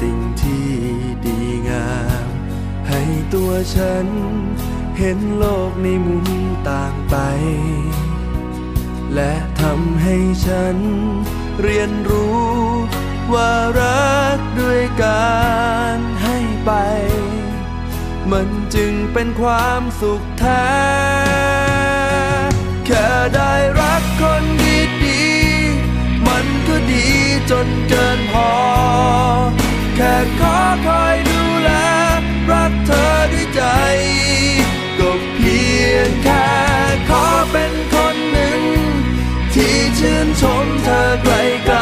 สิ่งที่ดีงาม ให้ตัวฉัน เห็นโลกในมุมต่างไป และทำให้ฉัน เรียนรู้ว่ารักด้วยการให้ไป มันจึงเป็นความสุขแท้ แค่ได้รักคนดีๆ มันก็ดีจนเกินพอ แค่ขอคอยดูแล รักเธอด้วยใจ ก็เพียงแค่ขอเป็นคนหนึ่ง ที่ชื่นชมเธอไกล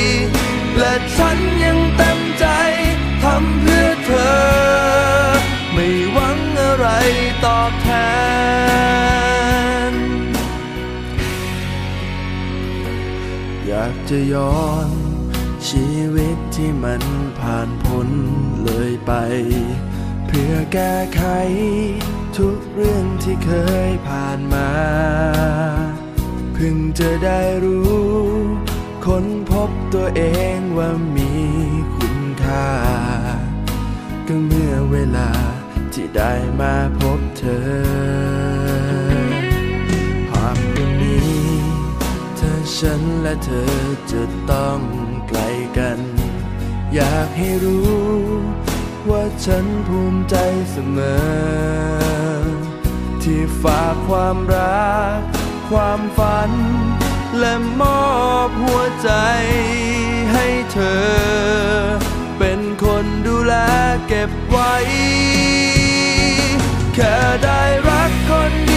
ๆ และฉันยังเต็มใจทำเพื่อเธอ ไม่หวังอะไรตอบแทน อยากจะย้อน ชีวิตที่มันผ่านพ้นเลยไป เพื่อแก้ไข ทุกเรื่องที่เคยผ่านมา เพิ่งจะได้รู้ ค้นพบตัวเองว่ามีคุณค่า ก็เมื่อเวลาที่ได้มาพบเธอหากวันนี้ถ้าฉันและเธอจะต้อง กลกัน อยากให้รู้ ว่าฉันภูมิใจเสมอ ที่ฝากความรัก ความฝัน และมอบหัวใจให้เธอ เป็นคนดูแลเก็บไว้ แค่ได้รักคน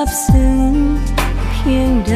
ซาบซึ้งเพียงใด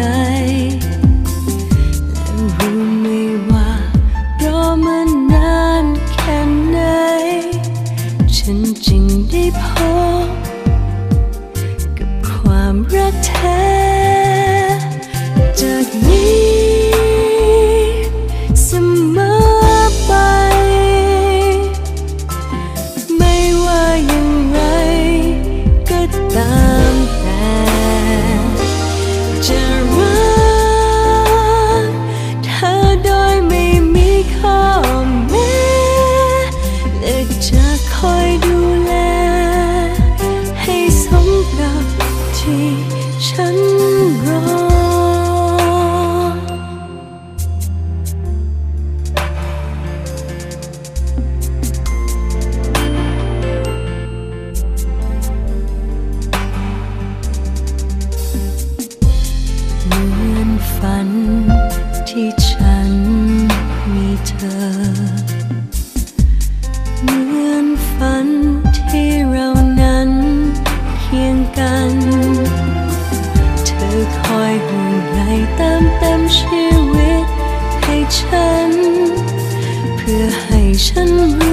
ocean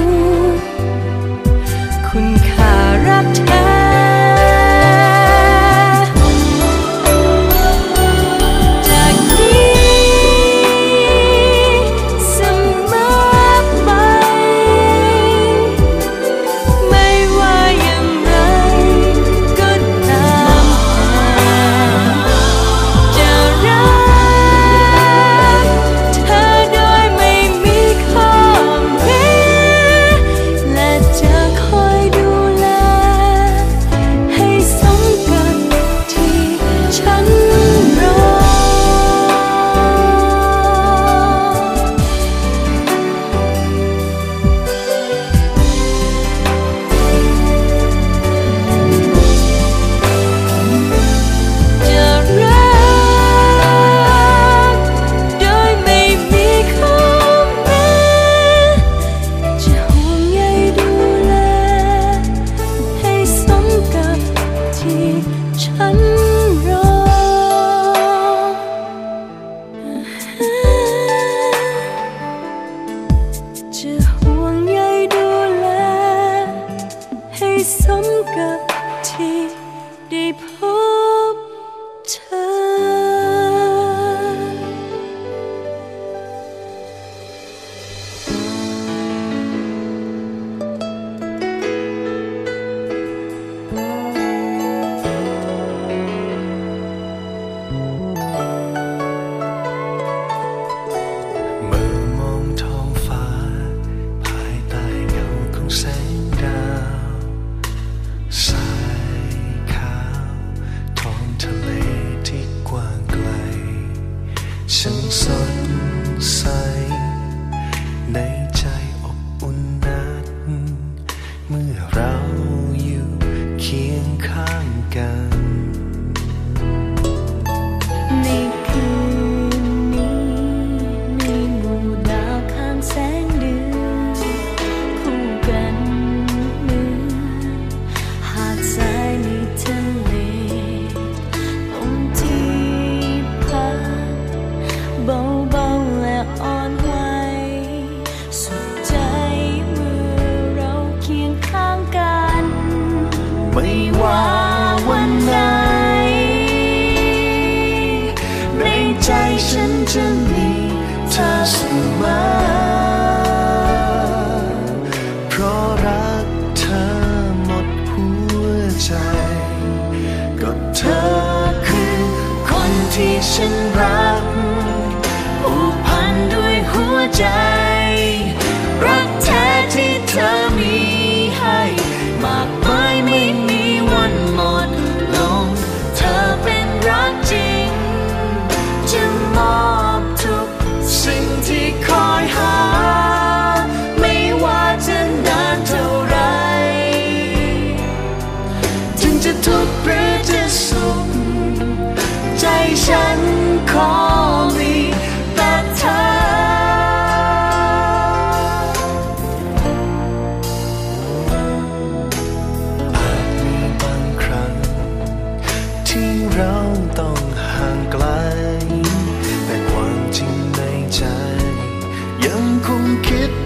หั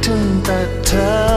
ถึงแต่เธอ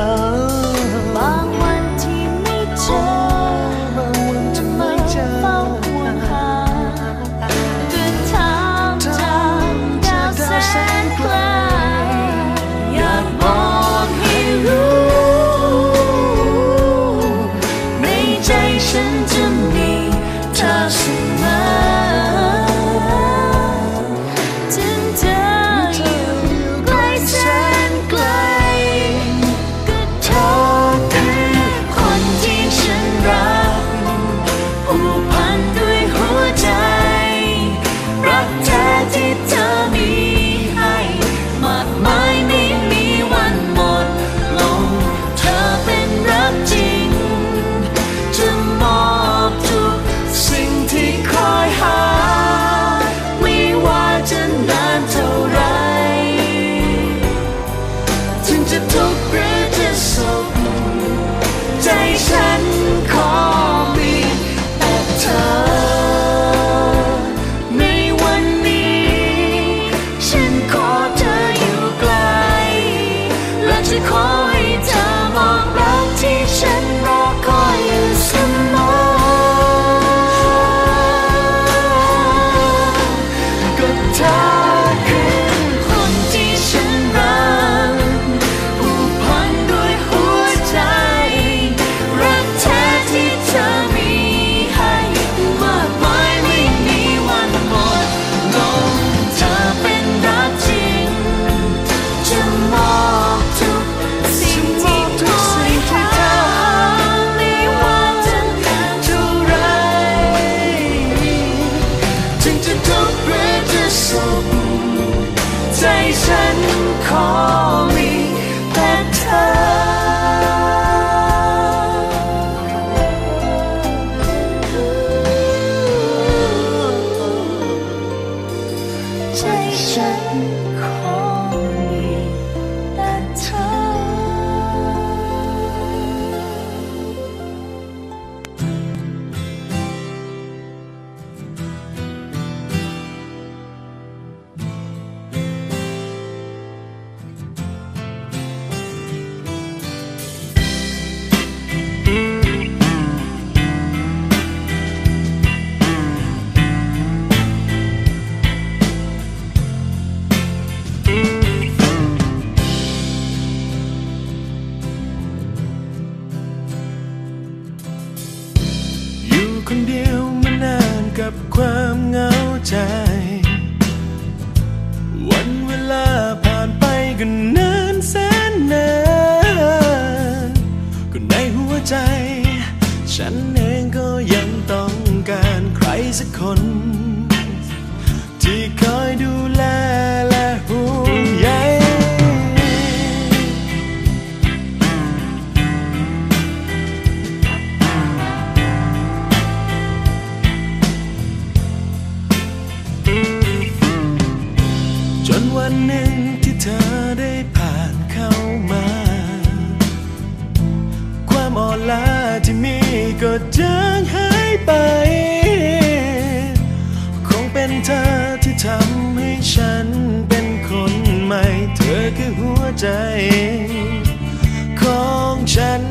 หัวใจ ของฉัน